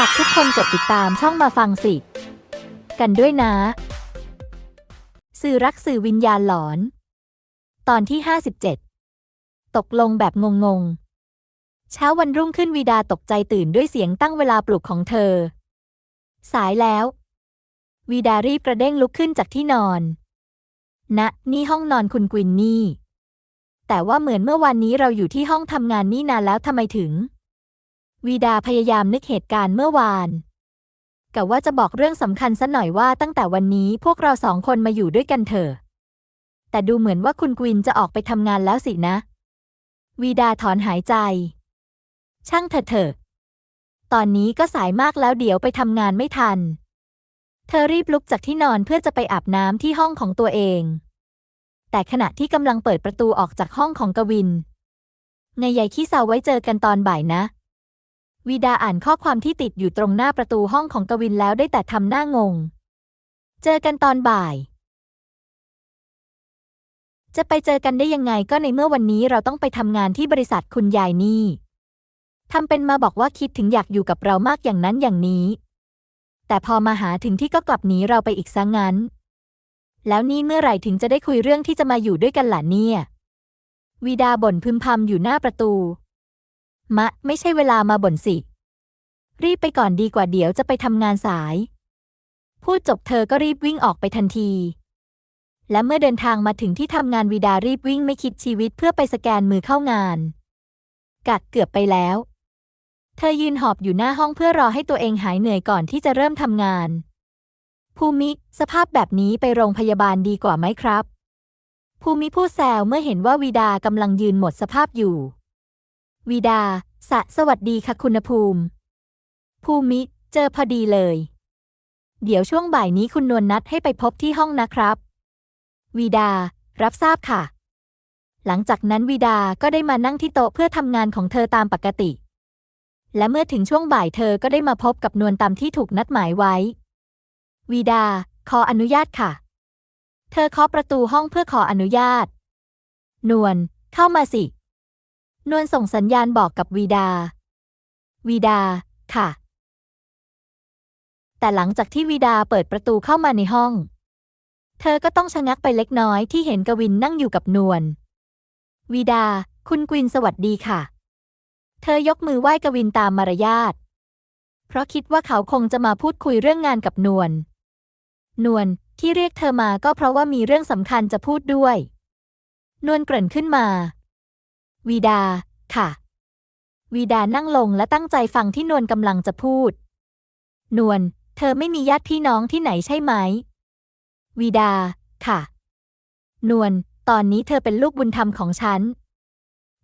ฝากทุกคนกดติดตามช่องมาฟังสิ กันด้วยนะ สื่อรักสื่อวิญญาณหลอน ตอนที่ 57 ตกลงแบบงงๆ เช้าวันรุ่งขึ้นวีดาตกใจตื่นด้วยเสียงตั้งเวลาปลุกของเธอ สายแล้ว วีดารีบกระเด้งลุกขึ้นจากที่นอนณนี่ห้องนอนคุณกวินนี่ แต่ว่าเหมือนเมื่อวานนี้เราอยู่ที่ห้องทำงานนี่นานแล้วทำไมถึง วีดาพยายามนึกเหตุการณ์เมื่อวานกะว่าจะบอกเรื่องสำคัญสัหน่อยว่าตั้งแต่วันนี้พวกเราสองคนมาอยู่ด้วยกันเถอะ แต่ดูเหมือนว่าคุณกวินจะออกไปทำงานแล้วสินะ วีดาถอนหายใจ ช่างเถอะเถอะ ตอนนี้ก็สายมากแล้วเดี๋ยวไปทำงานไม่ทัน เธอรีบลุกจากที่นอนเพื่อจะไปอาบน้ำที่ห้องของตัวเอง แต่ขณะที่กำลังเปิดประตูออกจากห้องของกวินไงยายขี้เศร้าไว้เจอกันตอนบ่ายนะ วีดาอ่านข้อความที่ติดอยู่ตรงหน้าประตูห้องของกวินแล้วได้แต่ทำหน้างง เจอกันตอนบ่าย จะไปเจอกันได้ยังไงก็ในเมื่อวันนี้เราต้องไปทำงานที่บริษัทคุณยายนี่ทำเป็นมาบอกว่าคิดถึงอยากอยู่กับเรามากอย่างนั้นอย่างนี้ แต่พอมาหาถึงที่ก็กลับหนีเราไปอีกซะงั้น แล้วนี่เมื่อไหร่ถึงจะได้คุยเรื่องที่จะมาอยู่ด้วยกันล่ะเนี่ยวีดาบ่นพึมพำอยู่หน้าประตู มะ ไม่ใช่เวลามาบ่นสิ รีบไปก่อนดีกว่าเดี๋ยวจะไปทำงานสาย พูดจบเธอก็รีบวิ่งออกไปทันที และเมื่อเดินทางมาถึงที่ทำงานวีดารีบวิ่งไม่คิดชีวิตเพื่อไปสแกนมือเข้างาน กัดเกือบไปแล้ว เธอยืนหอบอยู่หน้าห้องเพื่อรอให้ตัวเองหายเหนื่อยก่อนที่จะเริ่มทำงาน ภูมิ สภาพแบบนี้ไปโรงพยาบาลดีกว่าไหมครับภูมิพูดแซวเมื่อเห็นว่าวีดากำลังยืนหมดสภาพอยู่ วีดา สะสวัสดีค่ะคุณภูมิ ภูมิ เจอพอดีเลย เดี๋ยวช่วงบ่ายนี้คุณนวลนัดให้ไปพบที่ห้องนะครับ วีดา รับทราบค่ะ หลังจากนั้นวีดาก็ได้มานั่งที่โต๊ะเพื่อทำงานของเธอตามปกติ และเมื่อถึงช่วงบ่ายเธอก็ได้มาพบกับนวลตามที่ถูกนัดหมายไว้ วีดา ขออนุญาตค่ะ เธอเคาะประตูห้องเพื่อขออนุญาต นวล เข้ามาสิ นวลส่งสัญญาณบอกกับวีดา วีดา ค่ะ แต่หลังจากที่วีดาเปิดประตูเข้ามาในห้อง เธอก็ต้องชะงักไปเล็กน้อยที่เห็นกวินนั่งอยู่กับนวล วีดา คุณกวินสวัสดีค่ะ เธอยกมือไหว้กวินตามมารยาท เพราะคิดว่าเขาคงจะมาพูดคุยเรื่องงานกับนวล นวลที่เรียกเธอมาก็เพราะว่ามีเรื่องสำคัญจะพูดด้วย นวลเกริ่นขึ้นมา วีดา ค่ะ วีดานั่งลงและตั้งใจฟังที่นวลกำลังจะพูด นวล เธอไม่มีญาติพี่น้องที่ไหนใช่ไหม วีดา ค่ะ นวล ตอนนี้เธอเป็นลูกบุญธรรมของฉัน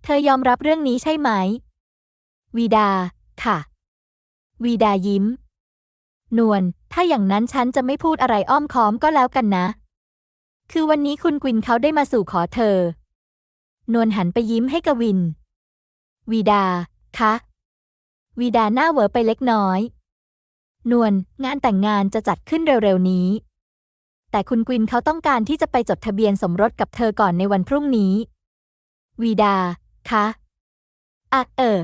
เธอยอมรับเรื่องนี้ใช่ไหม วีดา ค่ะ วีดายิ้ม นวล ถ้าอย่างนั้นฉันจะไม่พูดอะไรอ้อมค้อมก็แล้วกันนะ คือวันนี้คุณกวินเขาได้มาสู่ขอเธอ นวลหันไปยิ้มให้กวิน วีดา คะ วีดาหน้าเหวอไปเล็กน้อย นวลงานแต่งงานจะจัดขึ้นเร็วๆนี้ แต่คุณกวินเขาต้องการที่จะไปจดทะเบียนสมรสกับเธอก่อนในวันพรุ่งนี้ วีดา คะอะเออ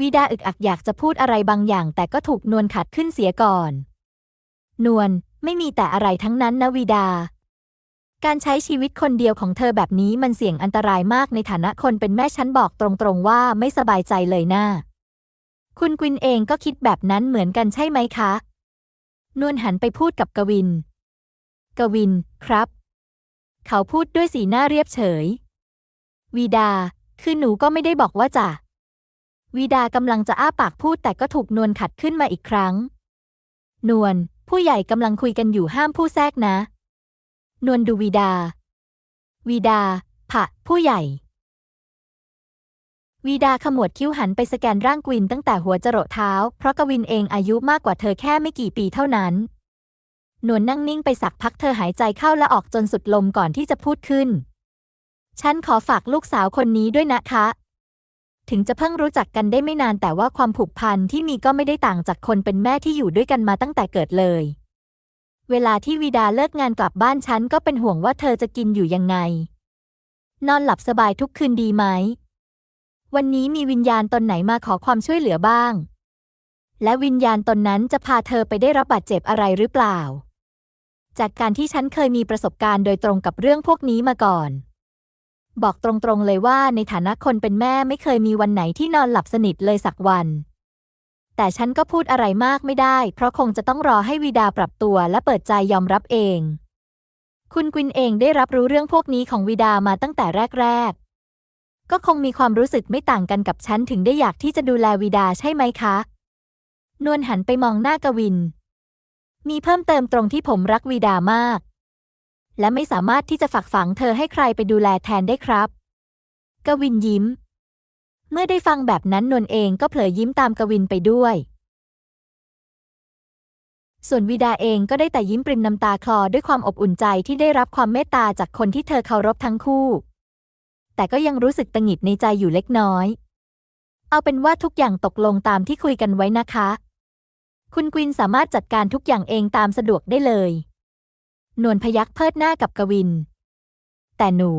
วีดาอึกอักอยากจะพูดอะไรบางอย่าง แต่ก็ถูกนวลขัดขึ้นเสียก่อน นวลไม่มีแต่อะไรทั้งนั้นนะวีดา การใช้ชีวิตคนเดียวของเธอแบบนี้มันเสี่ยงอันตรายมากในฐานะคนเป็นแม่ฉันบอกตรงๆว่าไม่สบายใจเลยนะ่าคุณกวินเองก็คิดแบบนั้นเหมือนกันใช่ไหมคะ นวลหันไปพูดกับกวิน กวิน ครับ เขาพูดด้วยสีหน้าเรียบเฉย วีดา คือหนูก็ไม่ได้บอกว่าจะวีดากำลังจะอ้าปากพูดแต่ก็ถูกนวลขัดขึ้นมาอีกครั้ง นวลผู้ใหญ่กำลังคุยกันอยู่ห้ามผู้แทรกนะ นวลดูวีดา วีดา ผะ ผู้ใหญ่ วีดาขมวดคิ้วหันไปสแกนร่างกวินตั้งแต่หัวจรดเท้า เพราะกวินเองอายุมากกว่าเธอแค่ไม่กี่ปีเท่านั้น นวลนั่งนิ่งไปสักพักเธอหายใจเข้าและออกจนสุดลมก่อนที่จะพูดขึ้น ฉันขอฝากลูกสาวคนนี้ด้วยนะคะ ถึงจะเพิ่งรู้จักกันได้ไม่นานแต่ว่าความผูกพันที่มีก็ไม่ได้ต่างจากคนเป็นแม่ที่อยู่ด้วยกันมาตั้งแต่เกิดเลย เวลาที่วีดาเลิกงานกลับบ้านฉันก็เป็นห่วงว่าเธอจะกินอยู่ยังไง นอนหลับสบายทุกคืนดีไหม วันนี้มีวิญญาณตนไหนมาขอความช่วยเหลือบ้าง และวิญญาณตนนั้นจะพาเธอไปได้รับบาดเจ็บอะไรหรือเปล่า จากการที่ฉันเคยมีประสบการณ์โดยตรงกับเรื่องพวกนี้มาก่อน บอกตรงๆเลยว่าในฐานะคนเป็นแม่ไม่เคยมีวันไหนที่นอนหลับสนิทเลยสักวัน แต่ฉันก็พูดอะไรมากไม่ได้ เพราะคงจะต้องรอให้วีดาปรับตัวและเปิดใจยอมรับเอง คุณกวินเองได้รับรู้เรื่องพวกนี้ของวีดามาตั้งแต่แรก ๆ ก็คงมีความรู้สึกไม่ต่างกันกับฉันถึงได้อยากที่จะดูแลวีดาใช่ไหมคะ นวลหันไปมองหน้ากวิน มีเพิ่มเติมตรงที่ผมรักวีดามาก และไม่สามารถที่จะฝากฝังเธอให้ใครไปดูแลแทนได้ครับ กวินยิ้ม เมื่อได้ฟังแบบนั้นนวลเองก็เผลอยิ้มตามกวินไปด้วย ส่วนวีดาเองก็ได้แต่ยิ้มปริมน้ำตาคลอด้วยความอบอุ่นใจที่ได้รับความเมตตาจากคนที่เธอเคารพทั้งคู่ แต่ก็ยังรู้สึกตังหงิดในใจอยู่เล็กน้อย เอาเป็นว่าทุกอย่างตกลงตามที่คุยกันไว้นะคะ คุณกวินสามารถจัดการทุกอย่างเองตามสะดวกได้เลย นวลพยักเพิดหน้ากับกวิน แต่หนู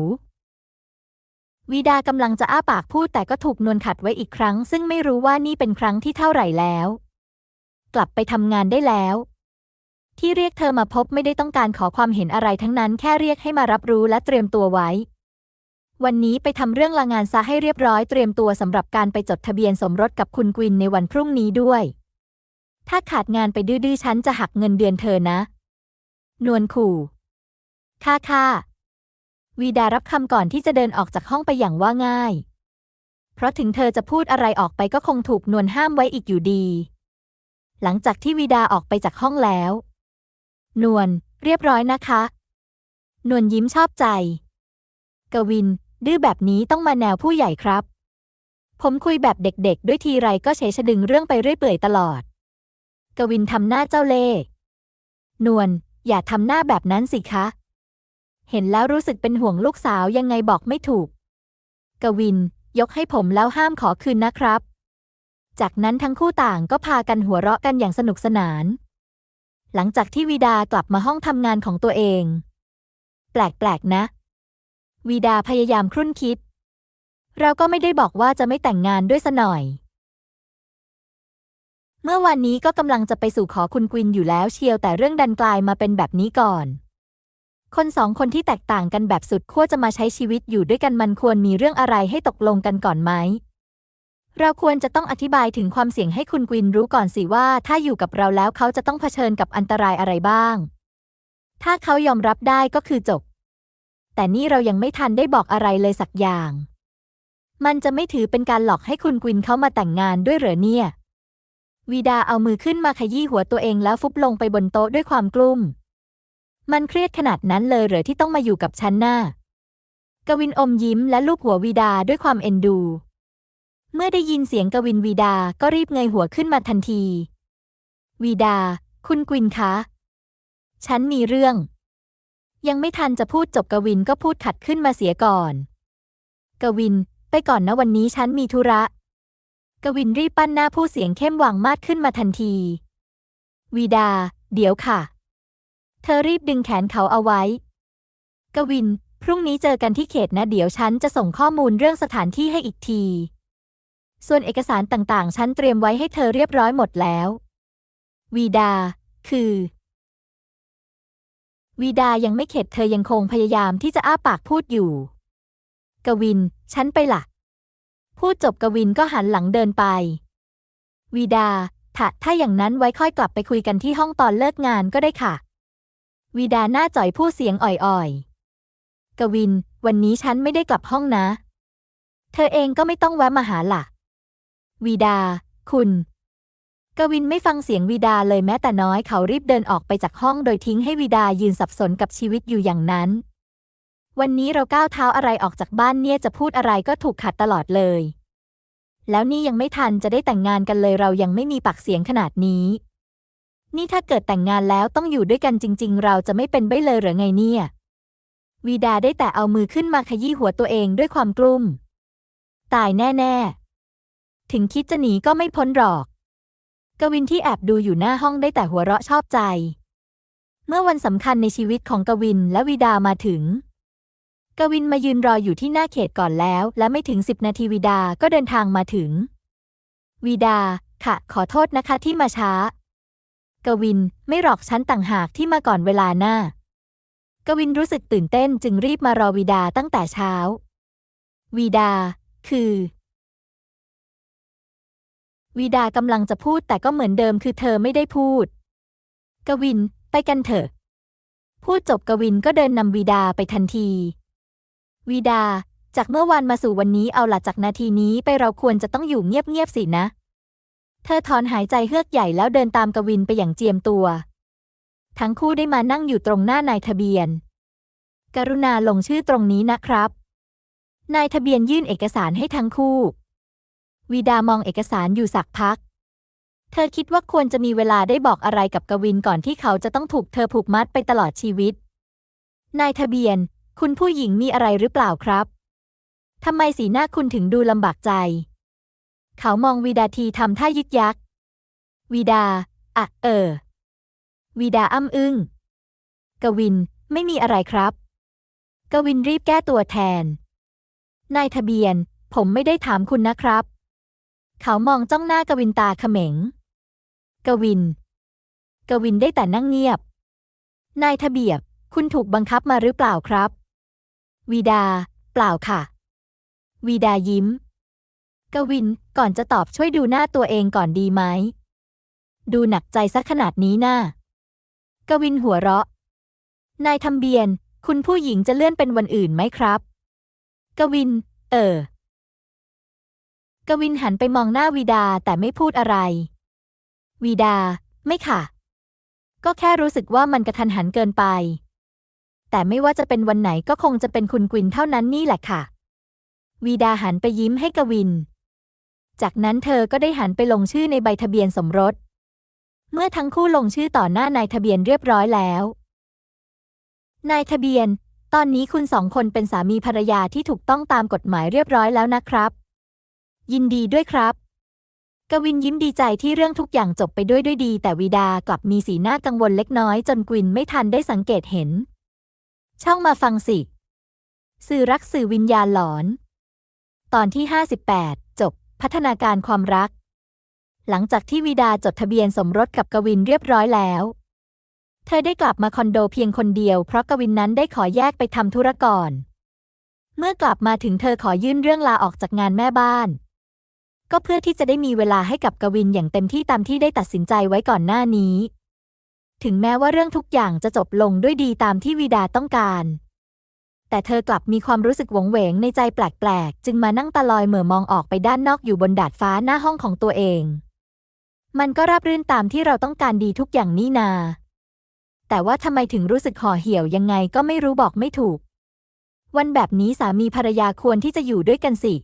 วีดากำลังจะอ้าปากพูดแต่ก็ถูกนวลขัดไว้อีกครั้ง ซึ่งไม่รู้ว่านี่เป็นครั้งที่เท่าไหร่แล้ว กลับไปทำงานได้แล้ว ที่เรียกเธอมาพบไม่ได้ต้องการขอความเห็นอะไรทั้งนั้นแค่เรียกให้มารับรู้และเตรียมตัวไว้ วันนี้ไปทำเรื่องลางานซะให้เรียบร้อยเตรียมตัวสำหรับการไปจดทะเบียนสมรสกับคุณกวินในวันพรุ่งนี้ด้วย ถ้าขาดงานไปดื้อๆฉันจะหักเงินเดือนเธอนะ นวลขู่ ค่าค่า วีดารับคำก่อนที่จะเดินออกจากห้องไปอย่างว่าง่าย เพราะถึงเธอจะพูดอะไรออกไปก็คงถูกนวลห้ามไว้อีกอยู่ดี หลังจากที่วีดาออกไปจากห้องแล้ว นวลเรียบร้อยนะคะ นวลยิ้มชอบใจ กวิน ดื้อแบบนี้ต้องมาแนวผู้ใหญ่ครับ ผมคุยแบบเด็กๆ ด้วยทีไรก็เฉยชะดึงเรื่องไปเรื่อยเปื่อยตลอด กวินทำหน้าเจ้าเล่ห์นวลอย่าทำหน้าแบบนั้นสิคะ เห็นแล้วรู้สึกเป็นห่วงลูกสาวยังไงบอกไม่ถูก กวิน ยกให้ผมแล้วห้ามขอคืนนะครับ จากนั้นทั้งคู่ต่างก็พากันหัวเราะกันอย่างสนุกสนาน หลังจากที่วีดากลับมาห้องทำงานของตัวเอง แปลกๆนะ วีดาพยายามครุ่นคิด เราก็ไม่ได้บอกว่าจะไม่แต่งงานด้วยซะหน่อย เมื่อวันนี้ก็กำลังจะไปสู่ขอคุณกวินอยู่แล้วเชียวแต่เรื่องดันกลายมาเป็นแบบนี้ก่อน คนสองคนที่แตกต่างกันแบบสุดขั้วจะมาใช้ชีวิตอยู่ด้วยกันมันควรมีเรื่องอะไรให้ตกลงกันก่อนไหม เราควรจะต้องอธิบายถึงความเสี่ยงให้คุณกวินรู้ก่อนสิว่า ถ้าอยู่กับเราแล้วเขาจะต้องเผชิญกับอันตรายอะไรบ้าง ถ้าเขายอมรับได้ก็คือจบ แต่นี่เรายังไม่ทันได้บอกอะไรเลยสักอย่าง มันจะไม่ถือเป็นการหลอกให้คุณกวินเขามาแต่งงานด้วยเหรอเนี่ยวีดาเอามือขึ้นมาขยี้หัวตัวเองแล้วฟุบลงไปบนโต๊ะด้วยความกลุ้ม มันเครียดขนาดนั้นเลยเหรอที่ต้องมาอยู่กับฉันหน่ะกวินอมยิ้มและลูบหัววีดาด้วยความเอ็นดู เมื่อได้ยินเสียงกวินวีดาก็รีบเงยหัวขึ้นมาทันที วีดา คุณกวินคะ ฉันมีเรื่อง ยังไม่ทันจะพูดจบกวินก็พูดขัดขึ้นมาเสียก่อน กวิน ไปก่อนนะวันนี้ฉันมีธุระ กวินรีบปั้นหน้าผู้เสียงเข้มหวังมากขึ้นมาทันที วีดา เดี๋ยวค่ะ เธอรีบดึงแขนเขาเอาไว้ กวิน พรุ่งนี้เจอกันที่เขตนะ เดี๋ยวฉันจะส่งข้อมูลเรื่องสถานที่ให้อีกที ส่วนเอกสารต่างๆ ฉันเตรียมไว้ให้เธอเรียบร้อยหมดแล้ว วีดา คือ วีดายังไม่เข็ดเธอยังคงพยายามที่จะอ้าปากพูดอยู่ กวิน ฉันไปละพูดจบกวินก็หันหลังเดินไป วีดาถ้าถ้าอย่างนั้นไว้ค่อยกลับไปคุยกันที่ห้องตอนเลิกงานก็ได้ค่ะ วีดาหน้าจ่อยพูดเสียงอ่อยๆ กวิน วันนี้ฉันไม่ได้กลับห้องนะ เธอเองก็ไม่ต้องแวะมาหาล่ะ วีดา คุณ กวินไม่ฟังเสียงวีดาเลยแม้แต่น้อยเขารีบเดินออกไปจากห้องโดยทิ้งให้วีดายืนสับสนกับชีวิตอยู่อย่างนั้น วันนี้เราก้าวเท้าอะไรออกจากบ้านเนี่ยจะพูดอะไรก็ถูกขัดตลอดเลย แล้วนี่ยังไม่ทันจะได้แต่งงานกันเลยเรายังไม่มีปากเสียงขนาดนี้ นี่ถ้าเกิดแต่งงานแล้วต้องอยู่ด้วยกันจริง ๆ เราจะไม่เป็นใบเลยหรือไงเนี่ยวีดาได้แต่เอามือขึ้นมาขยี้หัวตัวเองด้วยความกลุ้ม ตายแน่ ๆ ถึงคิดจะหนีก็ไม่พ้นหรอก กวินที่แอบดูอยู่หน้าห้องได้แต่หัวเราะชอบใจ เมื่อวันสำคัญในชีวิตของกวินและวีดามาถึง กวินมายืนรออยู่ที่หน้าเขตก่อนแล้ว และไม่ถึงสิบนาทีวีดาก็เดินทางมาถึงวีดาค่ะ ขอโทษนะคะที่มาช้า กวินไม่หรอกฉันต่างหากที่มาก่อนเวลาหน้า กวินรู้สึกตื่นเต้นจึงรีบมารอวีดาตั้งแต่เช้า วีดา คือ วีดากำลังจะพูดแต่ก็เหมือนเดิมคือเธอไม่ได้พูด กวินไปกันเถอะ พูดจบกวินก็เดินนำวีดาไปทันที วีดา จากเมื่อวานมาสู่วันนี้เอาล่ะจากนาทีนี้ไปเราควรจะต้องอยู่เงียบๆสินะ ธอถอนหายใจเฮือกใหญ่แล้วเดินตามกวินไปอย่างเจียมตัว ทั้งคู่ได้มานั่งอยู่ตรงหน้านายทะเบียน กรุณาลงชื่อตรงนี้นะครับ นายทะเบียนยื่นเอกสารให้ทั้งคู่ วีดามองเอกสารอยู่สักพัก เธอคิดว่าควรจะมีเวลาได้บอกอะไรกับกวินก่อนที่เขาจะต้องถูกเธอผูกมัดไปตลอดชีวิต นายทะเบียน คุณผู้หญิงมีอะไรหรือเปล่าครับทำไมสีหน้าคุณถึงดูลำบากใจ เขามองวีดาทีทำท่ายึกยัก วีดา อะ เออ วีดาอ้ำอึ้ง กวิน ไม่มีอะไรครับ กวินรีบแก้ตัวแทน นายทะเบียน ผมไม่ได้ถามคุณนะครับ เขามองจ้องหน้ากวินตาเขม็ง กวิน กวินได้แต่นั่งเงียบ นายทะเบียบ คุณถูกบังคับมาหรือเปล่าครับ วีดา เปล่าค่ะ วีดายิ้ม กวินก่อนจะตอบช่วยดูหน้าตัวเองก่อนดีไหม ดูหนักใจสักขนาดนี้น่ากวินหัวเราะ นายทำเบียน คุณผู้หญิงจะเลื่อนเป็นวันอื่นไหมครับ กวิน เออ กวินหันไปมองหน้าวีดาแต่ไม่พูดอะไร วีดา ไม่ค่ะ ก็แค่รู้สึกว่ามันกระทันหันเกินไป แต่ไม่ว่าจะเป็นวันไหนก็คงจะเป็นคุณกวินเท่านั้นนี่แหละค่ะ วีดาหันไปยิ้มให้กวิน จากนั้นเธอก็ได้หันไปลงชื่อในใบทะเบียนสมรส เมื่อทั้งคู่ลงชื่อต่อหน้านายทะเบียนเรียบร้อยแล้ว นายทะเบียน ตอนนี้คุณสองคนเป็นสามีภรรยาที่ถูกต้องตามกฎหมายเรียบร้อยแล้วนะครับ ยินดีด้วยครับ กวินยิ้มดีใจที่เรื่องทุกอย่างจบไปด้วยด้วยดี แต่วีดากลับมีสีหน้ากังวลเล็กน้อยจนกวินไม่ทันได้สังเกตเห็น ช่องมาฟังสิ สื่อรักสื่อวิญญาณหลอน ตอนที่ 58จบ พัฒนาการความรัก หลังจากที่วีดาจดทะเบียนสมรสกับกวินเรียบร้อยแล้ว เธอได้กลับมาคอนโดเพียงคนเดียวเพราะกวินนั้นได้ขอแยกไปทำธุรก่อนเมื่อกลับมาถึงเธอขอยื่นเรื่องลาออกจากงานแม่บ้าน ก็เพื่อที่จะได้มีเวลาให้กับกวินอย่างเต็มที่ตามที่ได้ตัดสินใจไว้ก่อนหน้านี้ ถึงแม้ว่าเรื่องทุกอย่างจะจบลงด้วยดีตามที่วีดาต้องการ แต่เธอกลับมีความรู้สึกหวงเหวงในใจแปลกๆ จึงมานั่งตาลอยเหม่อมองออกไปด้านนอกอยู่บนดาดฟ้าหน้าห้องของตัวเอง มันก็ราบรื่นตามที่เราต้องการดีทุกอย่างนี่นา แต่ว่าทำไมถึงรู้สึกห่อเหี่ยวยังไงก็ไม่รู้บอกไม่ถูก วันแบบนี้สามีภรรยาควรที่จะอยู่ด้วยกันสิ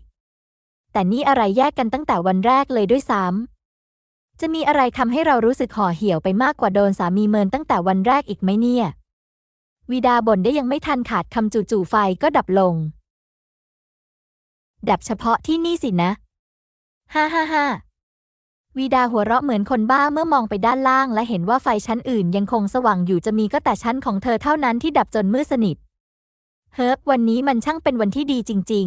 แต่นี่อะไรแยกกันตั้งแต่วันแรกเลยด้วยซ้ำจะมีอะไรทำให้เรารู้สึกห่อเหี่ยวไปมากกว่าโดนสามีเมินตั้งแต่วันแรกอีกไหมเนี่ย วีดาบ่นได้ยังไม่ทันขาดคำจู่ๆไฟก็ดับลง ดับเฉพาะที่นี่สินะฮ่าฮ่าฮ่าวีดาหัวเราะเหมือนคนบ้าเมื่อมองไปด้านล่าง และเห็นว่าไฟชั้นอื่นยังคงสว่างอยู่จะมีก็แต่ชั้นของเธอเท่านั้นที่ดับจนมืดสนิท เฮิร์บวันนี้มันช่างเป็นวันที่ดีจริง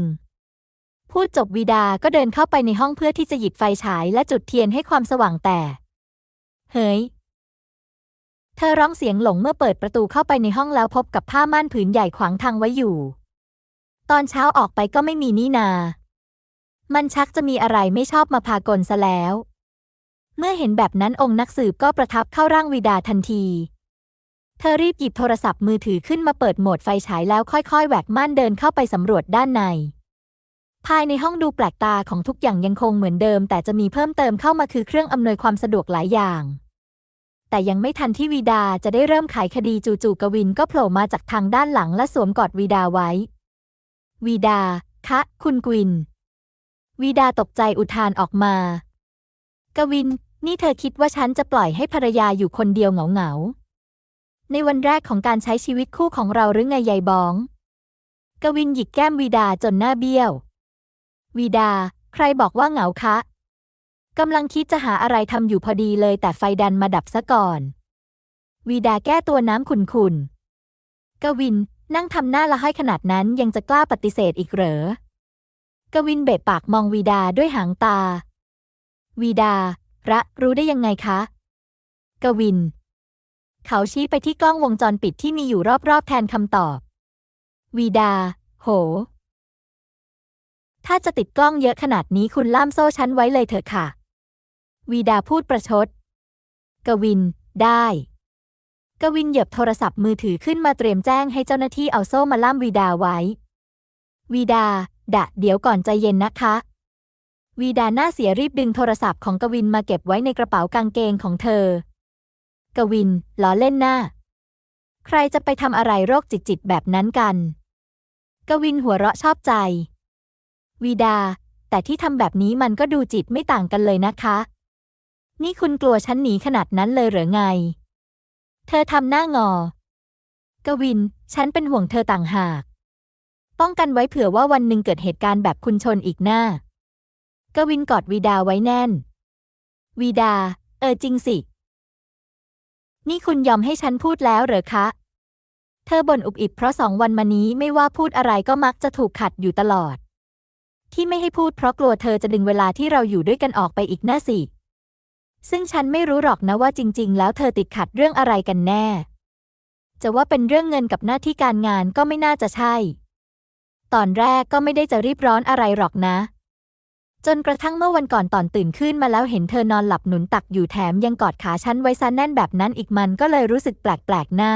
ๆ พูดจบวีดาก็เดินเข้าไปในห้องเพื่อที่จะหยิบไฟฉายและจุดเทียนให้ความสว่างแต่ เฮ้ย เธอร้องเสียงหลงเมื่อเปิดประตูเข้าไปในห้องแล้วพบกับผ้าม่านผืนใหญ่ขวางทางไว้อยู่ ตอนเช้าออกไปก็ไม่มีนี่นา มันชักจะมีอะไรไม่ชอบมาพากลซะแล้ว เมื่อเห็นแบบนั้นองค์นักสืบก็ประทับเข้าร่างวีดาทันที เธอรีบหยิบโทรศัพท์มือถือขึ้นมาเปิดโหมดไฟฉายแล้วค่อยๆ แหวกม่านเดินเข้าไปสำรวจด้านใน ภายในห้องดูแปลกตาของทุกอย่างยังคงเหมือนเดิม แต่จะมีเพิ่มเติมเข้ามาคือเครื่องอำนวยความสะดวกหลายอย่าง แต่ยังไม่ทันที่วีดาจะได้เริ่มไขคดีจู่ๆกวินก็โผล่มาจากทางด้านหลังและสวมกอดวีดาไว้ วีดา คะ คุณกวิน วีดาตกใจอุทานออกมา กวิน นี่เธอคิดว่าฉันจะปล่อยให้ภรรยาอยู่คนเดียวเหงาๆ ในวันแรกของการใช้ชีวิตคู่ของเราหรือไงยายบ้อง กวินหยิกแก้มวีดาจนหน้าเบี้ยว วีดา ใครบอกว่าเหงาคะ กำลังคิดจะหาอะไรทำอยู่พอดีเลยแต่ไฟดันมาดับซะก่อน วีดาแก้ตัวน้ำขุนๆกวินนั่งทำหน้าละห้อยขนาดนั้นยังจะกล้าปฏิเสธอีกเหรอ กวินเบะปากมองวีดาด้วยหางตา วีดา ระรู้ได้ยังไงคะ กวิน เขาชี้ไปที่กล้องวงจรปิดที่มีอยู่รอบๆแทนคำตอบ วีดา โห ถ้าจะติดกล้องเยอะขนาดนี้คุณล่ามโซ่ฉันไว้เลยเถอะค่ะ วีดาพูดประชด กวิน ได้ กวินเหยียบโทรศัพท์มือถือขึ้นมาเตรียมแจ้งให้เจ้าหน้าที่เอาโซ่มาล่ามวีดาไว้ วีดา ดะ เดี๋ยวก่อนใจเย็นนะคะ วีดาหน้าเสียรีบดึงโทรศัพท์ของกวินมาเก็บไว้ในกระเป๋ากางเกงของเธอ กวินล้อเล่นหน้า ใครจะไปทำอะไรโรคจิตๆแบบนั้นกัน กวินหัวเราะชอบใจ วีดา แต่ที่ทำแบบนี้มันก็ดูจิตไม่ต่างกันเลยนะคะ นี่คุณกลัวฉันหนีขนาดนั้นเลยหรือไง เธอทำหน้างอ กวิน ฉันเป็นห่วงเธอต่างหาก ป้องกันไว้เผื่อว่าวันหนึ่งเกิดเหตุการณ์แบบคุณชนอีกหน้า กวินกอดวีดาไว้แน่น วีดา เออจริงสิ นี่คุณยอมให้ฉันพูดแล้วเหรอคะ เธอบ่นอุบอิบเพราะสองวันมานี้ไม่ว่าพูดอะไรก็มักจะถูกขัดอยู่ตลอด ที่ไม่ให้พูดเพราะกลัวเธอจะดึงเวลาที่เราอยู่ด้วยกันออกไปอีกหน่าสิ ซึ่งฉันไม่รู้หรอกนะว่าจริง ๆ แล้วเธอติดขัดเรื่องอะไรกันแน่ จะว่าเป็นเรื่องเงินกับหน้าที่การงานก็ไม่น่าจะใช่ ตอนแรกก็ไม่ได้จะรีบร้อนอะไรหรอกนะ จนกระทั่งเมื่อวันก่อนตอนตื่นขึ้นมาแล้วเห็นเธอนอนหลับหนุนตักอยู่แถมยังกอดขาฉันไว้ซะแน่นแบบนั้นอีกมันก็เลยรู้สึกแปลกๆหน้า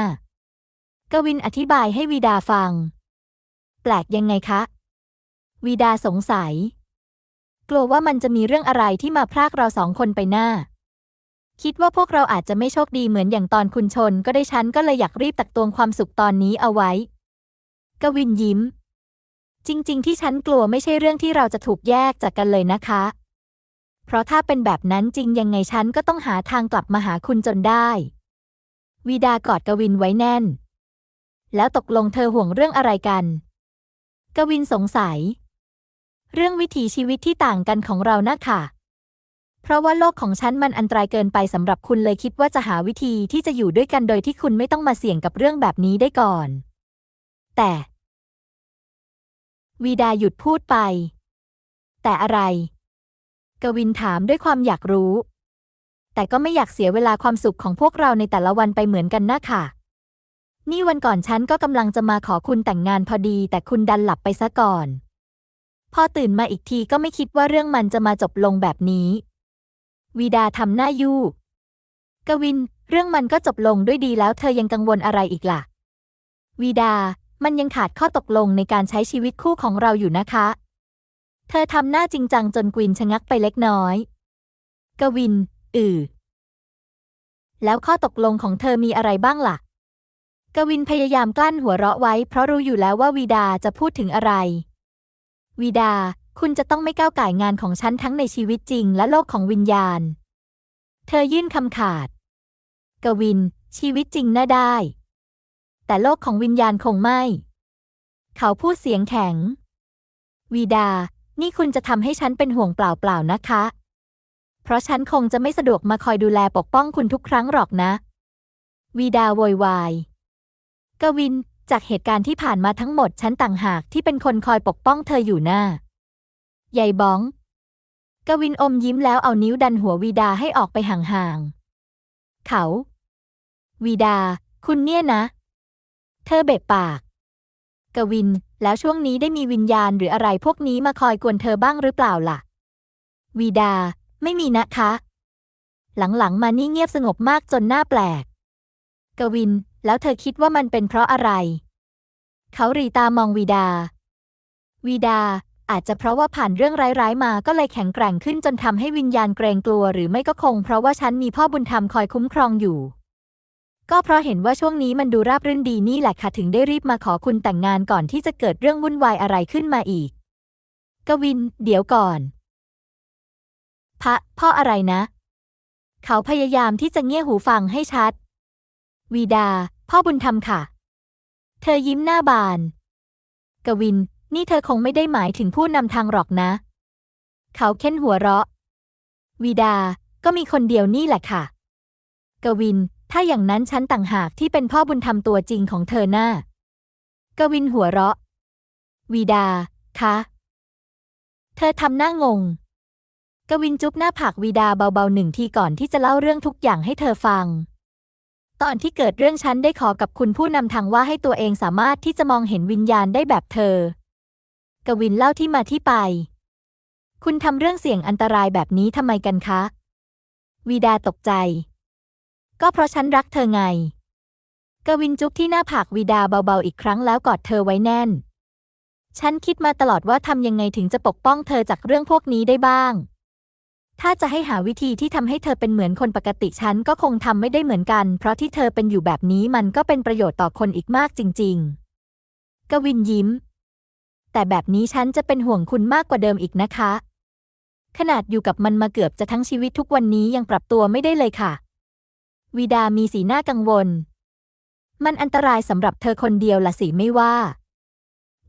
กวินอธิบายให้วีดาฟัง แปลกยังไงคะ วีดาสงสัย กลัวว่ามันจะมีเรื่องอะไรที่มาพรากเราสองคนไปหน้า คิดว่าพวกเราอาจจะไม่โชคดีเหมือนอย่างตอนคุณชน ก็ได้ฉันก็เลยอยากรีบตักตวงความสุขตอนนี้เอาไว้ กวินยิ้ม จริง ๆ ที่ฉันกลัวไม่ใช่เรื่องที่เราจะถูกแยกจากกันเลยนะคะ เพราะถ้าเป็นแบบนั้นจริงยังไงฉันก็ต้องหาทางกลับมาหาคุณจนได้ วีดากอดกวินไว้แน่น แล้วตกลงเธอห่วงเรื่องอะไรกัน กวินสงสัย เรื่องวิถีชีวิตที่ต่างกันของเรานะค่ะ เพราะว่าโลกของฉันมันอันตรายเกินไปสำหรับคุณเลยคิดว่าจะหาวิธีที่จะอยู่ด้วยกันโดยที่คุณไม่ต้องมาเสี่ยงกับเรื่องแบบนี้ได้ก่อน แต่ วีดาหยุดพูดไป แต่อะไร กวินถามด้วยความอยากรู้ แต่ก็ไม่อยากเสียเวลาความสุขของพวกเราในแต่ละวันไปเหมือนกันนะค่ะ นี่วันก่อนฉันก็กำลังจะมาขอคุณแต่งงานพอดี แต่คุณดันหลับไปซะก่อน พอตื่นมาอีกทีก็ไม่คิดว่าเรื่องมันจะมาจบลงแบบนี้ วีดาทำหน้ายู่กวิน เรื่องมันก็จบลงด้วยดีแล้วเธอยังกังวลอะไรอีกล่ะ วีดา มันยังขาดข้อตกลงในการใช้ชีวิตคู่ของเราอยู่นะคะ เธอทำหน้าจริงจังจนกวินชะงักไปเล็กน้อย กวิน อือแล้วข้อตกลงของเธอมีอะไรบ้างล่ะ กวินพยายามกลั้นหัวเราะไว้เพราะรู้อยู่แล้วว่าวีดาจะพูดถึงอะไร วีดา คุณจะต้องไม่ก้าวไก่งานของฉันทั้งในชีวิตจริงและโลกของวิญญาณ เธอยื่นคำขาด กวิน ชีวิตจริงน่าได้ แต่โลกของวิญญาณคงไม่ เขาพูดเสียงแข็ง วีดา นี่คุณจะทำให้ฉันเป็นห่วงเปล่าๆนะคะ เพราะฉันคงจะไม่สะดวกมาคอยดูแลปกป้องคุณทุกครั้งหรอกนะ วีดาโวยวาย กวิน จากเหตุการณ์ที่ผ่านมาทั้งหมดฉันต่างหากที่เป็นคนคอยปกป้องเธออยู่หน้า ใหญ่บ้อง กวินอมยิ้มแล้วเอานิ้วดันหัววีดาให้ออกไปห่างๆ เขา วีดา คุณเนี่ยนะ เธอเบะปาก กวิน แล้วช่วงนี้ได้มีวิญญาณหรืออะไรพวกนี้มาคอยกวนเธอบ้างหรือเปล่าล่ะ วีดา ไม่มีนะคะ หลังๆ มานี่เงียบสงบมากจนน่าแปลก กวิน แล้วเธอคิดว่ามันเป็นเพราะอะไร เขารีตามองวีดา วีดา อาจจะเพราะว่าผ่านเรื่องร้ายๆมาก็เลยแข็งแกร่งขึ้นจนทำให้วิญญาณเกรงกลัว หรือไม่ก็คงเพราะว่าฉันมีพ่อบุญธรรมคอยคุ้มครองอยู่ ก็เพราะเห็นว่าช่วงนี้มันดูราบรื่นดีนี่แหละค่ะถึงได้รีบมาขอคุณแต่งงานก่อนที่จะเกิดเรื่องวุ่นวายอะไรขึ้นมาอีก กวิน เดี๋ยวก่อน พระพ่ออะไรนะ เขาพยายามที่จะเงี่ยหูฟังให้ชัด วีดา พ่อบุญธรรมค่ะ เธอยิ้มหน้าบาน กวิน นี่เธอคงไม่ได้หมายถึงผู้นำทางหรอกนะ เขาเค้นหัวเราะ วีดา ก็มีคนเดียวนี่แหละค่ะ กวิน ถ้าอย่างนั้นฉันต่างหากที่เป็นพ่อบุญธรรมตัวจริงของเธอหน้ากวินหัวเราะ วีดา คะ เธอทำหน้างง กวินจุ๊บหน้าผากวีดาเบาๆหนึ่งทีก่อนที่จะเล่าเรื่องทุกอย่างให้เธอฟัง ตอนที่เกิดเรื่องฉันได้ขอกับคุณผู้นำทางว่าให้ตัวเองสามารถที่จะมองเห็นวิญญาณได้แบบเธอ กวินเล่าที่มาที่ไป คุณทำเรื่องเสี่ยงอันตรายแบบนี้ทำไมกันคะ วีดาตกใจ ก็เพราะฉันรักเธอไง กวินจุ๊บที่หน้าผากวีดาเบาๆอีกครั้งแล้วกอดเธอไว้แน่น ฉันคิดมาตลอดว่าทำยังไงถึงจะปกป้องเธอจากเรื่องพวกนี้ได้บ้าง ถ้าจะให้หาวิธีที่ทำให้เธอเป็นเหมือนคนปกติฉันก็คงทำไม่ได้เหมือนกัน เพราะที่เธอเป็นอยู่แบบนี้มันก็เป็นประโยชน์ต่อคนอีกมากจริง ๆ กวินยิ้ม แต่แบบนี้ฉันจะเป็นห่วงคุณมากกว่าเดิมอีกนะคะ ขนาดอยู่กับมันมาเกือบจะทั้งชีวิตทุกวันนี้ยังปรับตัวไม่ได้เลยค่ะ วีดามีสีหน้ากังวล มันอันตรายสำหรับเธอคนเดียวละสิไม่ว่า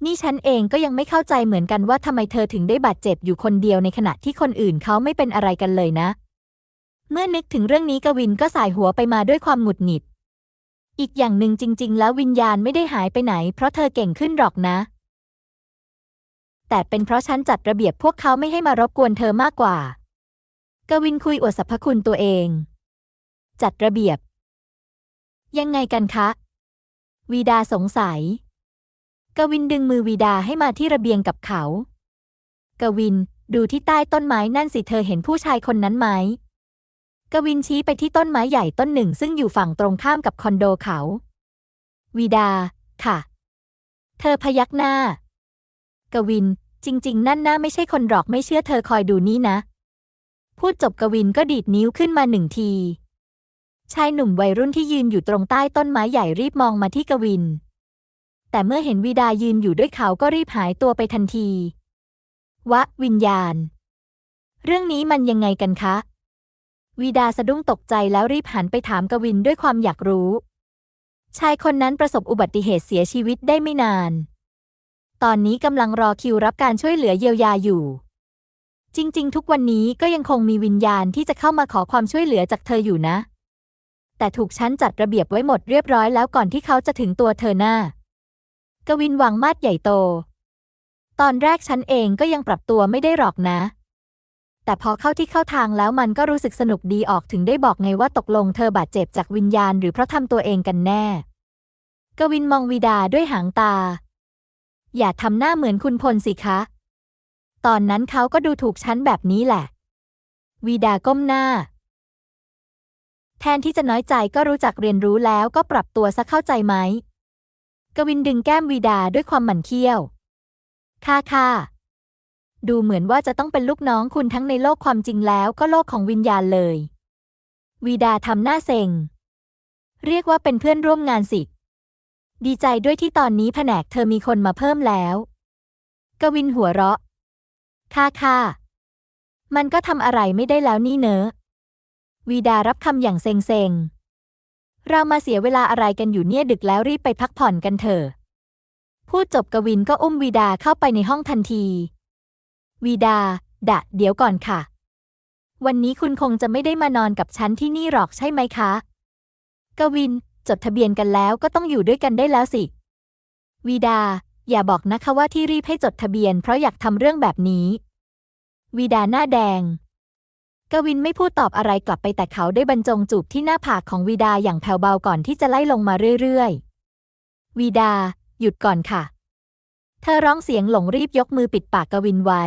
นี่ฉันเองก็ยังไม่เข้าใจเหมือนกันว่าทำไมเธอถึงได้บาดเจ็บอยู่คนเดียวในขณะที่คนอื่นเขาไม่เป็นอะไรกันเลยนะ เมื่อนึกถึงเรื่องนี้กวินก็สายหัวไปมาด้วยความหงุดหงิด อีกอย่างหนึ่งจริง ๆ แล้ววิญญาณไม่ได้หายไปไหน เพราะเธอเก่งขึ้นหรอกนะ แต่เป็นเพราะฉันจัดระเบียบพวกเขาไม่ให้มารบกวนเธอมากกว่า กวินคุยอวดสรรพคุณตัวเอง จัดระเบียบ ยังไงกันคะ วีดาสงสัย กวินดึงมือวีดาให้มาที่ระเบียงกับเขา กวินดูที่ใต้ต้นไม้นั่นสิเธอเห็นผู้ชายคนนั้นไหม กวินชี้ไปที่ต้นไม้ใหญ่ต้นหนึ่งซึ่งอยู่ฝั่งตรงข้ามกับคอนโดเขา วีดา ค่ะ เธอพยักหน้า กวิน จริง ๆ นั่นน่าไม่ใช่คนหรอกไม่เชื่อเธอคอยดูนี่นะ พูดจบกวินก็ดีดนิ้วขึ้นมาหนึ่งที ชายหนุ่มวัยรุ่นที่ยืนอยู่ตรงใต้ต้นไม้ใหญ่รีบมองมาที่กวิน แต่เมื่อเห็นวีดายืนอยู่ด้วยเขาก็รีบหายตัวไปทันที วะ วิญญาณ เรื่องนี้มันยังไงกันคะ วีดาสะดุ้งตกใจแล้วรีบหันไปถามกวินด้วยความอยากรู้ ชายคนนั้นประสบอุบัติเหตุเสียชีวิตได้ไม่นาน ตอนนี้กำลังรอคิวรับการช่วยเหลือเยียวยาอยู่ จริง ๆ ทุกวันนี้ก็ยังคงมีวิญญาณที่จะเข้ามาขอความช่วยเหลือจากเธออยู่นะ แต่ถูกฉันจัดระเบียบไว้หมดเรียบร้อยแล้วก่อนที่เขาจะถึงตัวเธอหน้ากวินวางมาดใหญ่โต ตอนแรกฉันเองก็ยังปรับตัวไม่ได้หรอกนะ แต่พอเข้าที่เข้าทางแล้วมันก็รู้สึกสนุกดีออกถึงได้บอกไงว่าตกลงเธอบาดเจ็บจากวิญญาณหรือเพราะทำตัวเองกันแน่ กวินมองวีดาด้วยหางตา อย่าทำหน้าเหมือนคุณพลสิคะ ตอนนั้นเขาก็ดูถูกฉันแบบนี้แหละ วีดาก้มหน้า แทนที่จะน้อยใจก็รู้จักเรียนรู้แล้วก็ปรับตัวซะเข้าใจไหม กวินดึงแก้มวีดาด้วยความหมั่นเคี้ยว ค่ะค่ะดูเหมือนว่าจะต้องเป็นลูกน้องคุณทั้งในโลกความจริงแล้วก็โลกของวิญญาณเลย วีดาทำหน้าเซ็ง เรียกว่าเป็นเพื่อนร่วมงานสิ ดีใจด้วยที่ตอนนี้แผนกเธอมีคนมาเพิ่มแล้ว กวินหัวเราะ ค่ะค่ะมันก็ทำอะไรไม่ได้แล้วนี่เนอะ วีดารับคำอย่างเซ็งเซ็งๆ เรามาเสียเวลาอะไรกันอยู่เนี่ยดึกแล้วรีบไปพักผ่อนกันเถอะ พูดจบกวินก็อุ้มวีดาเข้าไปในห้องทันที วีดา ดะ เดี๋ยวก่อนค่ะ วันนี้คุณคงจะไม่ได้มานอนกับฉันที่นี่หรอกใช่ไหมคะ กวิน จดทะเบียนกันแล้วก็ต้องอยู่ด้วยกันได้แล้วสิ วีดา อย่าบอกนะคะว่าที่รีบให้จดทะเบียนเพราะอยากทำเรื่องแบบนี้ วีดาหน้าแดง กวินไม่พูดตอบอะไรกลับไปแต่เขาได้บรรจงจูบที่หน้าผากของวีดาอย่างแผ่วเบาก่อนที่จะไล่ลงมาเรื่อยๆ วีดา หยุดก่อนค่ะ เธอร้องเสียงหลงรีบยกมือปิดปากกวินไว้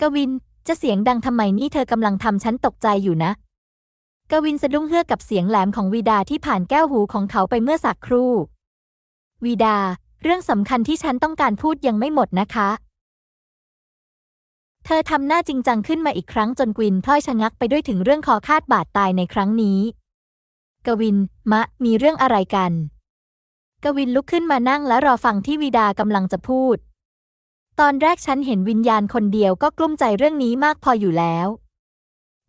กวินจะเสียงดังทำไมนี่เธอกำลังทำฉันตกใจอยู่นะ กวินสะดุ้งเฮือกกับเสียงแหลมของวีดาที่ผ่านแก้วหูของเขาไปเมื่อสักครู่ วีดา เรื่องสำคัญที่ฉันต้องการพูดยังไม่หมดนะคะ เธอทำหน้าจริงจังขึ้นมาอีกครั้งจนกวินพลอยชะงักไปด้วยถึงเรื่องคอคาดบาดตายในครั้งนี้ กวิน มะ มีเรื่องอะไรกัน กวินลุกขึ้นมานั่งและรอฟังที่วีดากำลังจะพูด ตอนแรกฉันเห็นวิญญาณคนเดียวก็กลุ้มใจเรื่องนี้มากพออยู่แล้ว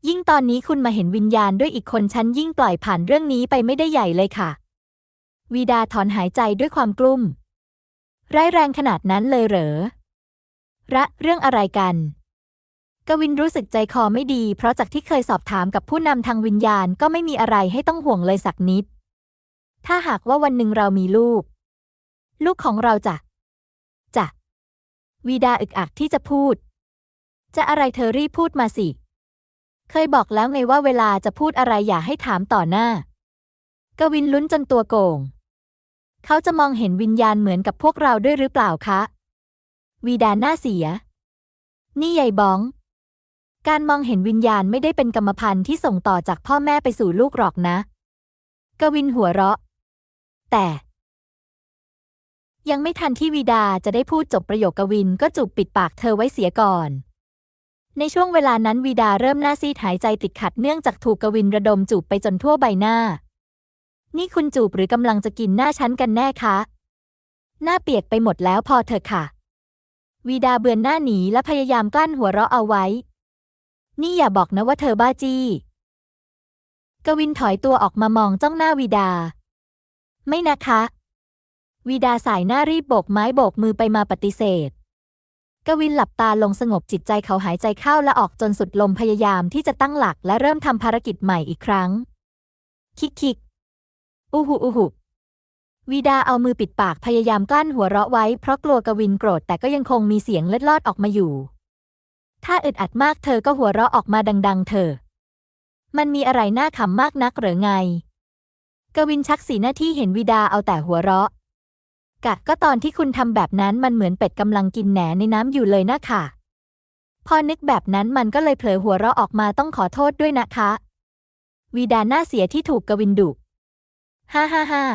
ยิ่งตอนนี้คุณมาเห็นวิญญาณด้วยอีกคนฉันยิ่งปล่อยผ่านเรื่องนี้ไปไม่ได้ใหญ่เลยค่ะ วีดาถอนหายใจด้วยความกลุ้ม ร้ายแรงขนาดนั้นเลยเหรอ ระเรื่องอะไรกัน กวินรู้สึกใจคอไม่ดี เพราะจากที่เคยสอบถามกับผู้นำทางวิญญาณก็ไม่มีอะไรให้ต้องห่วงเลยสักนิด ถ้าหากว่าวันหนึ่งเรามีลูก ลูกของเราจะจะวีดาอึกอักที่จะพูด จะอะไรเธอรีบพูดมาสิ เคยบอกแล้วไงว่าเวลาจะพูดอะไรอย่าให้ถามต่อหน้า กวินลุ้นจนตัวโก่ง เขาจะมองเห็นวิญญาณเหมือนกับพวกเราด้วยหรือเปล่าคะ วีดาหน้าเสีย นี่ยายบ้อง การมองเห็นวิญญาณไม่ได้เป็นกรรมพันธุ์ที่ส่งต่อจากพ่อแม่ไปสู่ลูกหรอกนะ กวินหัวเราะ แต่ยังไม่ทันที่วีดาจะได้พูดจบประโยคกวินก็จูบปิดปากเธอไว้เสียก่อน ในช่วงเวลานั้นวีดาเริ่มหน้าซีดหายใจติดขัดเนื่องจากถูกกวินระดมจูบไปจนทั่วใบหน้า นี่คุณจูบหรือกำลังจะกินหน้าฉันกันแน่คะ หน้าเปียกไปหมดแล้วพอเถอะค่ะ วีดาเบือนหน้าหนีและพยายามกลั้นหัวเราะเอาไว้ นี่อย่าบอกนะว่าเธอบ้าจี้กวินถอยตัวออกมามองจ้องหน้าวีดา ไม่นะคะ วีดาสายหน้ารีบโบกไม้โบกมือไปมาปฏิเสธ กวินหลับตาลงสงบจิตใจเขาหายใจเข้าและออกจนสุดลมพยายามที่จะตั้งหลักและเริ่มทำภารกิจใหม่อีกครั้ง คิกคิกอูหูอูหูวีดาเอามือปิดปากพยายามกลั้นหัวเราะไว้เพราะกลัวกวินโกรธแต่ก็ยังคงมีเสียงเล็ดลอดออกมาอยู่ ถ้าอึดอัดมากเธอก็หัวเราะออกมาดัง ๆเถอมันมีอะไรน่าขำมากนักหรือไง กวินชักสีหน้าที่เห็นวีดาเอาแต่หัวเราะ กะก็ตอนที่คุณทำแบบนั้นมันเหมือนเป็ดกำลังกินแหนในน้ำอยู่เลยนะค่ะ พอนึกแบบนั้นมันก็เลยเผลอหัวเราะออกมาต้องขอโทษด้วยนะคะ วีดาน้าเสียที่ถูกกวินดุฮ่าฮ่าฮ่า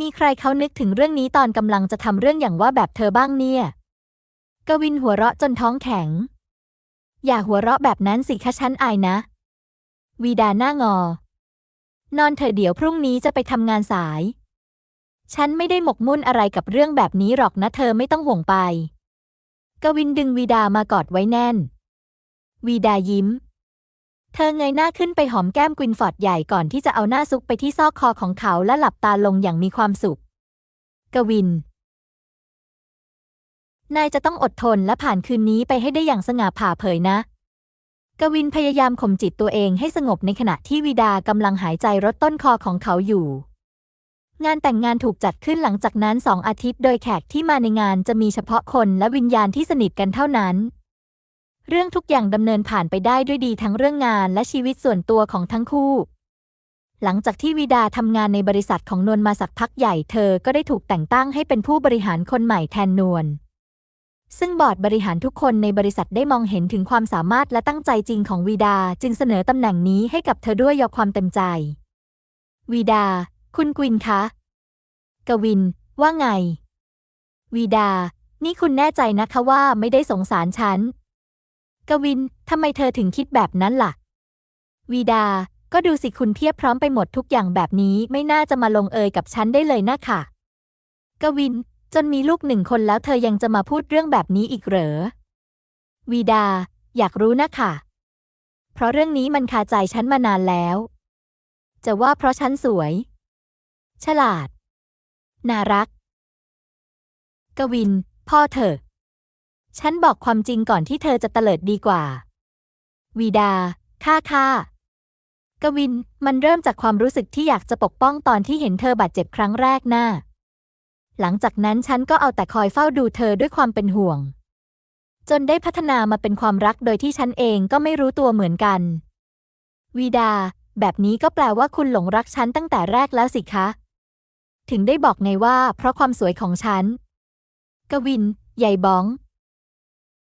มีใครเขานึกถึงเรื่องนี้ตอนกำลังจะทำเรื่องอย่างว่าแบบเธอบ้างเนี่ย กวินหัวเราะจนท้องแข็ง อย่าหัวเราะแบบนั้นสิคะฉันอายนะ วีดาหน้างอ นอนเถอะเดี๋ยวพรุ่งนี้จะไปทำงานสาย ฉันไม่ได้หมกมุ่นอะไรกับเรื่องแบบนี้หรอกนะเธอไม่ต้องห่วงไป กวินดึงวีดามากอดไว้แน่น วีดายิ้ม เธอเงยหน้าขึ้นไปหอมแก้มกวินฟอร์ดใหญ่ก่อนที่จะเอาหน้าซุกไปที่ซอกคอของเขาและหลับตาลงอย่างมีความสุข กวิน นายจะต้องอดทนและผ่านคืนนี้ไปให้ได้อย่างสง่าผ่าเผยนะ กวินพยายามข่มจิตตัวเองให้สงบในขณะที่วีดากำลังหายใจรดต้นคอของเขาอยู่ งานแต่งงานถูกจัดขึ้นหลังจากนั้นสองอาทิตย์โดยแขกที่มาในงานจะมีเฉพาะคนและวิญญาณที่สนิทกันเท่านั้น เรื่องทุกอย่างดำเนินผ่านไปได้ด้วยดีทั้งเรื่องงานและชีวิตส่วนตัวของทั้งคู่ หลังจากที่วีดาทำงานในบริษัทของนวลมาสักพักใหญ่เธอก็ได้ถูกแต่งตั้งให้เป็นผู้บริหารคนใหม่แทนนวลซึ่งบอร์ดบริหารทุกคนในบริษัทได้มองเห็นถึงความสามารถและตั้งใจจริงของวีดาจึงเสนอตำแหน่งนี้ให้กับเธอด้วยยอความเต็มใจวีดา คุณกวินคะ กวิน ว่าไง วีดา นี่คุณแน่ใจนะคะว่าไม่ได้สงสารฉัน กวิน ทำไมเธอถึงคิดแบบนั้นล่ะ วีดา ก็ดูสิคุณเพียบพร้อมไปหมดทุกอย่างแบบนี้ไม่น่าจะมาลงเอยกับฉันได้เลยนะค่ะ กวิน จนมีลูกหนึ่งคนแล้วเธอยังจะมาพูดเรื่องแบบนี้อีกเหรอ วีดา อยากรู้นะค่ะ เพราะเรื่องนี้มันคาใจฉันมานานแล้ว จะว่าเพราะฉันสวย ฉลาด น่ารัก กวิน พ่อเถอฉันบอกความจริงก่อนที่เธอจะเตลิดดีกว่า วีดา ค่าค่ากวิน มันเริ่มจากความรู้สึกที่อยากจะปกป้องตอนที่เห็นเธอบาดเจ็บครั้งแรกน่ะหลังจากนั้นฉันก็เอาแต่คอยเฝ้าดูเธอด้วยความเป็นห่วง จนได้พัฒนามาเป็นความรักโดยที่ฉันเองก็ไม่รู้ตัวเหมือนกัน วีดา แบบนี้ก็แปลว่าคุณหลงรักฉันตั้งแต่แรกแล้วสิคะ ถึงได้บอกไงว่าเพราะความสวยของฉัน กวิน ใหญ่บ้อง